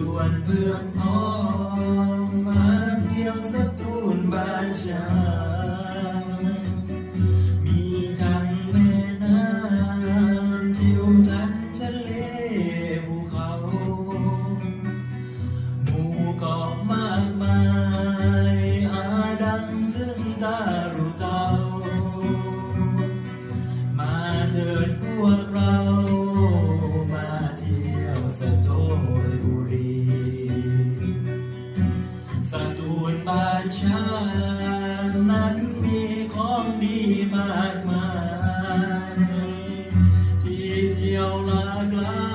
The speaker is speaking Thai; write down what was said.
ชวนเพื่อนพ้องมาเที่ยวสตูลบ้านชามีทั้งแม่น้ำทิวทัศน์ทะเลภูเขาหมู่เกาะมากมายอาดังถึงตารูเตา ชาตินั้นมีของดีมากมาย ที่เที่ยวลากลา